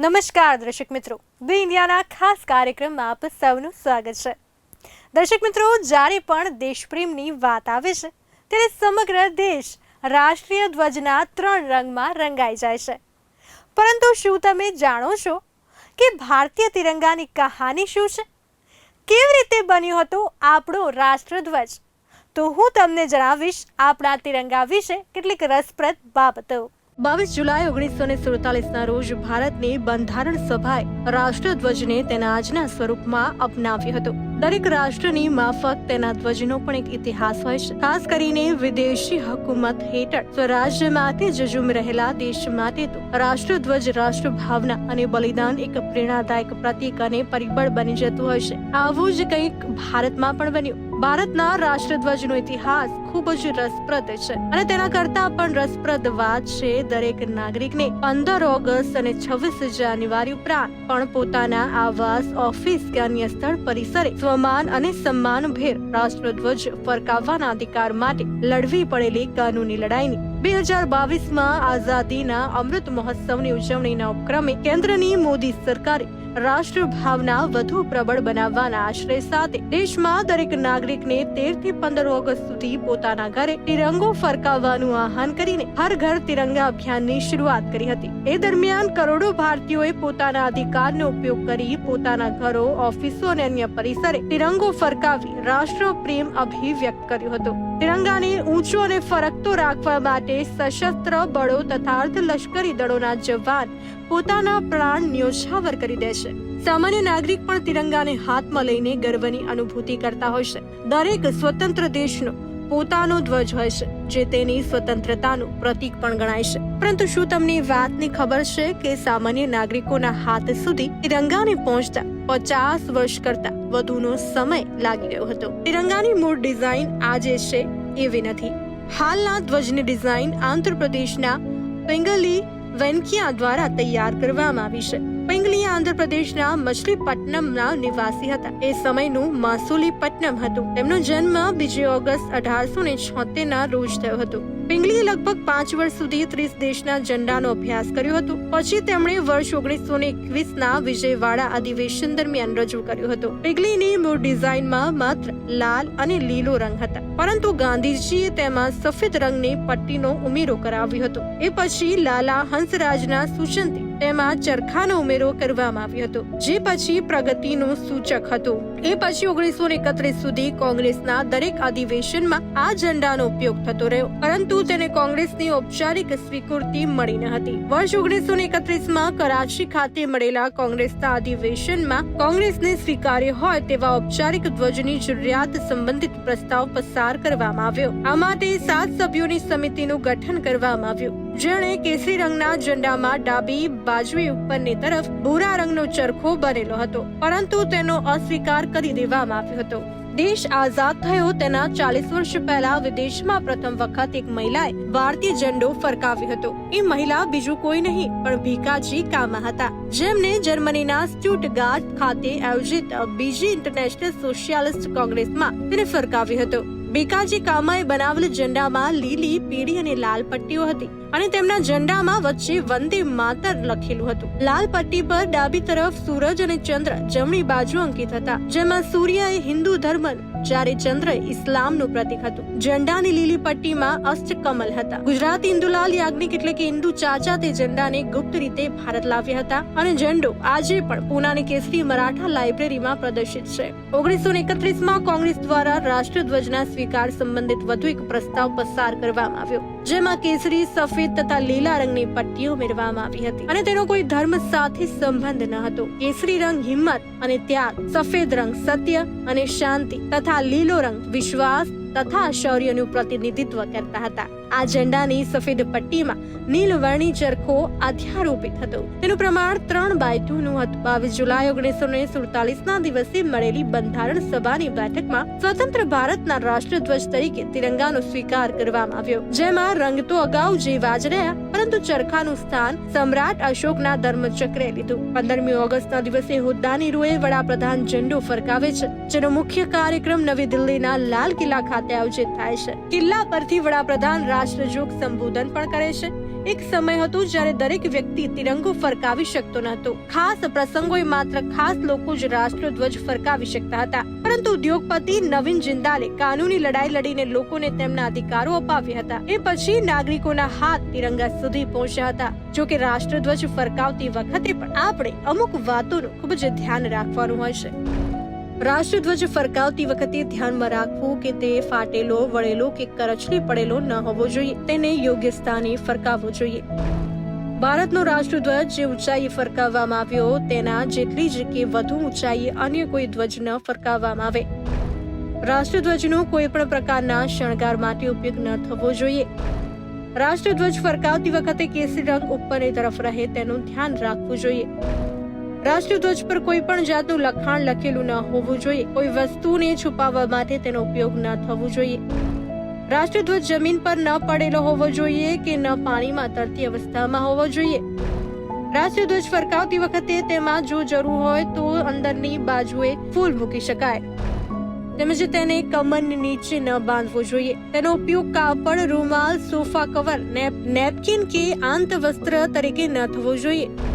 નમસ્કાર દર્શક મિત્રો. બી ઇન્ડિયાના ખાસ કાર્યક્રમમાં આપ સૌનું સ્વાગત છે. દર્શક મિત્રો, જ્યારે પણ દેશપ્રેમની વાત આવે છે, ત્યારે સમગ્ર દેશ રાષ્ટ્રીય ધ્વજના ત્રણ રંગમાં રંગાઈ જાય છે. પરંતુ શું તમે જાણો છો કે ભારતીય તિરંગાની કહાની શું છે? કેવી રીતે બન્યો હતો આપણો રાષ્ટ્રધ્વજ તો હું તમને જણાવીશ આપણા તિરંગા વિશે કેટલીક રસપ્રદ બાબતો. બાવીસ જુલાઈ ઓગણીસો ને સુડતાલીસના રોજ ભારતની બંધારણ સભાએ રાષ્ટ્રધ્વજને તેના આજના સ્વરૂપમાં અપનાવ્યો હતો. દરેક રાષ્ટ્રની માફક તેના ધ્વજનો પણ એક ઇતિહાસ હોય છે. ખાસ કરીને વિદેશી હકુમત હેઠળ સ્વરાજ્ય માટે જજુમ રહેલા દેશ માટે તો રાષ્ટ્રધ્વજ, રાષ્ટ્રભાવના અને બલિદાન એક પ્રેરણાદાયક પ્રતીક અને પરિબળ બની જતું હોય છે. આવું જ કંઈક ભારતમાં પણ બન્યું. ભારતના રાષ્ટ્રધ્વજનો ઇતિહાસ ખૂબ જ રસપ્રદ છે અને તેના કરતા પણ રસપ્રદ વાત છે દરેક નાગરિકને. પંદર ઓગસ્ટ અને છવ્વીસ જાન્યુઆરી ઉપરાંત પણ પોતાના આવાસ, ઓફિસ કે અન્ય સ્થળ, પરિસરે સ્વમાન અને સન્માન ભેર રાષ્ટ્રધ્વજ ફરકાવવાના અધિકાર માટે લડવી પડેલી કાનૂની લડાઈની બે હજાર બાવીસમાં આઝાદીના અમૃત મહોત્સવની ઉજવણીના ઉપક્રમે કેન્દ્રની મોદી સરકારે રાષ્ટ્ર ભાવના વધુ પ્રબળ બનાવવાના આશ્રય સાથે દેશમાં દરેક નાગરિકને તેરથી પંદર ઓગસ્ટ સુધી પોતાના ઘરે તિરંગો ફરકાવવાનું આહ્વાન કરીને હર ઘર તિરંગા અભિયાનની શરૂઆત કરી હતી. એ દરમિયાન કરોડો ભારતીયોએ પોતાના અધિકારનો ઉપયોગ કરી પોતાના ઘરો, ઓફિસો અને અન્ય પરિસરે તિરંગો ફરકાવી રાષ્ટ્ર પ્રેમ અભિવ્યક્ત કર્યો હતો. તિરંગાને ઊંચો અને ફરકતો રાખવા માટે સશસ્ત્ર બળો તથા અર્ધ લશ્કરી દળોના જવાન પોતાના પ્રાણ ન્યોછાવર કરી દે છે. સામાન્ય નાગરિક પણ તિરંગાને હાથમાં લઈને ગર્વની અનુભૂતિ કરતા હોય છે. દરેક સ્વતંત્ર દેશનો પોતાનો ધ્વજ હોય છે, જે તેની સ્વતંત્રતાનું પ્રતીક પણ ગણાય છે. પરંતુ શું તમને વાતની ખબર છે કે સામાન્ય નાગરિકોના હાથ સુધી તિરંગાને પહોંચતા પચાસ વર્ષ કરતા વધુનો સમય લાગી ગયો હતો. તિરંગાની મૂળ ડિઝાઇન આજે છે એવી નથી. હાલના ધ્વજની ડિઝાઇન આંધ્રપ્રદેશના પેંગલી વેન્કિયા દ્વારા તૈયાર કરવામાં આવી છે. પેંગલી આંધ્રપ્રદેશના મછલીપટ્ટનમના નિવાસી હતા. એ સમયનું માસુલીપટ્ટનમ હતું. તેમનો જન્મ બીજી ઓગસ્ટ અઢારસો ને રોજ થયો હતો. પિંગલીએ લગભગ પાંચ વર્ષ સુધી ત્રીસ દેશના ઝંડાનો અભ્યાસ કર્યો હતો. પછી તેમણે વર્ષ ઓગણીસો ને એકવીસના વિજયવાડા અધિવેશન દરમિયાન રજૂ કર્યો હતો. પિંગલીની મૂળ ડિઝાઇનમાં માત્ર લાલ અને લીલો રંગ હતા. પરંતુ ગાંધીજીએ તેમાં સફેદ રંગની પટ્ટીનો ઉમેરો કરાવ્યો હતો. એ પછી લાલા હંસરાજના સૂચનથી તેમાં ચરખાનો ઉમેરો કરવામાં આવ્યો હતો. જે પછી પ્રગતિનું સૂચક હતું. એ પછી ઓગણીસો એકત્રીસ સુધી કોંગ્રેસના દરેક અધિવેશનમાં આ ઝંડાનો ઉપયોગ થતો રહ્યો. પરંતુ તેને કોંગ્રેસની ઔપચારિક સ્વીકૃતિ મળી ન હતી. વર્ષ ઓગણીસો એકત્રીસ એકત્રીસમાં કરાચી ખાતે મળેલા કોંગ્રેસના અધિવેશનમાં કોંગ્રેસને સ્વીકાર્ય હોય તેવા ઔપચારિક ધ્વજની જરૂરિયાત સંબંધિત પ્રસ્તાવ પસાર કરવામાં આવ્યો. આ માટે સાત સભ્યોની સમિતિનું ગઠન કરવામાં આવ્યું. જેણે કેસરી રંગના ઝંડામાં ડાબી બાજુએ ઉપરની તરફ ભૂરા રંગનો ચરખો બનેલો હતો, પરંતુ તેનો અસ્વીકાર કરી દેવામાં આવ્યો હતો. દેશ આઝાદ થયો તેના ચાલીસ વર્ષ પહેલા વિદેશમાં પ્રથમ વખત એક મહિલાએ ભારતીય ઝંડો ફરકાવ્યો હતો. એ મહિલા બીજું કોઈ નહીં, પણ ભીકાજી કામા હતા. જેમને જર્મનીના સ્ટુટગાર્ટ ખાતે આયોજિત બીજી ઇન્ટરનેશનલ સોશિયાલિસ્ટ કોંગ્રેસમાં તેને ફરકાવ્યો હતો. ભીકાજી કામાએ બનાવેલ ઝંડામાં લીલી, પીળી અને લાલ પટ્ટીઓ હતી અને તેમના ઝંડામાં વચ્ચે વંદે માતર લખેલું હતું. લાલ પટ્ટી પર ડાબી તરફ સૂરજ અને ચંદ્ર જમણી બાજુ અંકિત હતા, જેમાં સૂર્ય એ હિન્દુ ધર્મનું જ્યારે ચંદ્ર ઇસ્લામનું પ્રતીક હતું. ઝંડાની લીલી પટ્ટીમાં અષ્ટકમલ હતા. ગુજરાતી ઇન્દુલાલ યાજ્ઞિક એટલે કે ઇન્દુ ચાચા તે ઝંડાને ગુપ્ત રીતે ભારત લાવ્યા હતા અને ઝંડો આજે પણ પૂનાની કેસરી મરાઠા લાઇબ્રેરીમાં પ્રદર્શિત છે. ઓગણીસો એકત્રીસમાં કોંગ્રેસ દ્વારા રાષ્ટ્રધ્વજના સ્વીકાર સંબંધિત વધુ એક પ્રસ્તાવ પસાર કરવામાં આવ્યો. જેમાં કેસરી, સફેદ તથા લીલા રંગની પટ્ટીઓ ઉમેરવામાં આવી હતી. અને તેનો કોઈ ધર્મ સાથે સંબંધ ન હતો. કેસરી રંગ હિંમત અને ત્યાગ, સફેદ રંગ સત્ય અને શાંતિ તથા લીલો રંગ વિશ્વાસ તથા શૌર્યનું પ્રતિનિધિત્વ કરતા હતા. આ ઝંડાની સફેદ પટ્ટીમાં નીલવર્ણી ચરખો આધ્યારોપિત હતો તેનું પ્રમાણ ત્રણ બાય ટુ નું હતું. બાવીસ જુલાઈ ઓગણીસો ને સુડતાલીસ ના દિવસે મળેલી બંધારણ સભાની બેઠકમાં સ્વતંત્ર ભારતના રાષ્ટ્રધ્વજ તરીકે તિરંગાનો સ્વીકાર કરવામાં આવ્યો. જેમાં રંગ તો અગાઉ જેવા જ રહ્યા, પરંતુ ચરખાનું સ્થાન સમ્રાટ અશોકના ધર્મચક્રે લીધું. પંદરમી ઓગસ્ટના દિવસે હોદ્દાની રૂએ વડાપ્રધાન ઝંડો ફરકાવે છે, જેનો મુખ્ય કાર્યક્રમ નવી દિલ્હીના લાલ કિલ્લા ખાતે આયોજિત થાય છે. કિલ્લા પરથી વડાપ્રધાન રાષ્ટ્રજોગ સંબોધન પણ કરે છે. એક સમય હતો જ્યારે દરેક વ્યક્તિ તિરંગો ફરકાવી શકતો ન હતો ખાસ પ્રસંગોએ માત્ર ખાસ લોકો જ રાષ્ટ્રધ્વજ ફરકાવી શકતા હતા. પરંતુ ઉદ્યોગપતિ નવીન જિંદાલે કાનૂની લડાઈ લડીને લોકોને તેમના અધિકારો અપાવ્યા હતા. એ પછી નાગરિકોના હાથ તિરંગા સુધી પહોંચ્યા હતા. જો કે રાષ્ટ્રધ્વજ ફરકાવતી વખતે પણ આપણે અમુક વાતોનું ખૂબ જ ધ્યાન રાખવાનું હોય છે. રાષ્ટ્રધ્વજ ફરકાવતી વખતે ધ્યાનમાં રાખવું કે તે ફાટેલો, વળેલો કે કરચલી પડેલો ન હોવો જોઈએ. તેને યોગ્ય સ્થાને ફરકાવવો જોઈએ. ભારતનો રાષ્ટ્રધ્વજ જે ઊંચાઈએ ફરકાવવામાં આવ્યો, તેના જેટલી જ કે વધુ ઊંચાઈએ અન્ય કોઈ ધ્વજ ન ફરકાવવામાં આવે. રાષ્ટ્રધ્વજનો કોઈ પણ પ્રકારના શણગાર માટે ઉપયોગ ન થવો જોઈએ. રાષ્ટ્રધ્વજ ફરકાવતી વખતે કેસરી રંગ ઉપરની તરફ રહે, તેનું ધ્યાન રાખવું જોઈએ. રાષ્ટ્રધ્વજ પર કોઈ પણ જાતનું લખાણ લખેલું ન હોવું જોઈએ. કોઈ વસ્તુને છુપાવવા માટે તેનો ઉપયોગ ન થવો જોઈએ. રાષ્ટ્રધ્વજ જમીન પર ન પડેલો હોવો જોઈએ કે ન પાણીમાં તરતી અવસ્થામાં હોવો જોઈએ. રાષ્ટ્રધ્વજ ફરકાવતી વખતે તેમાં જો જરૂર હોય તો અંદરની બાજુએ ફૂલ મૂકી શકાય. તેમજ તેને કમર નીચે ન બાંધવો જોઈએ. તેનો ઉપયોગ કાપડ, રૂમાલ, સોફા કવર નેપકિન કે આંત વસ્ત્ર તરીકે ન થવો જોઈએ.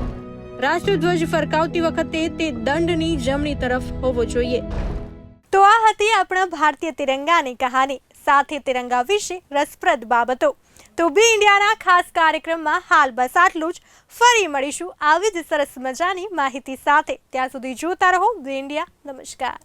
રાષ્ટ્રધ્વજ ફરકાવતી વખતે તે દંડની જમણી તરફ હોવો જોઈએ. તો આ હતી આપણા ભારતીય તિરંગાની કહાની. સાથે તિરંગા વિશે રસપ્રદ બાબતો. તો બી ઇન્ડિયાના ખાસ કાર્યક્રમમાં હાલ બસ આટલું જ. ફરી મળીશું આવી જ સરસ મજાની માહિતી સાથે. ત્યાં સુધી જોતા રહો બી ઇન્ડિયા. નમસ્કાર.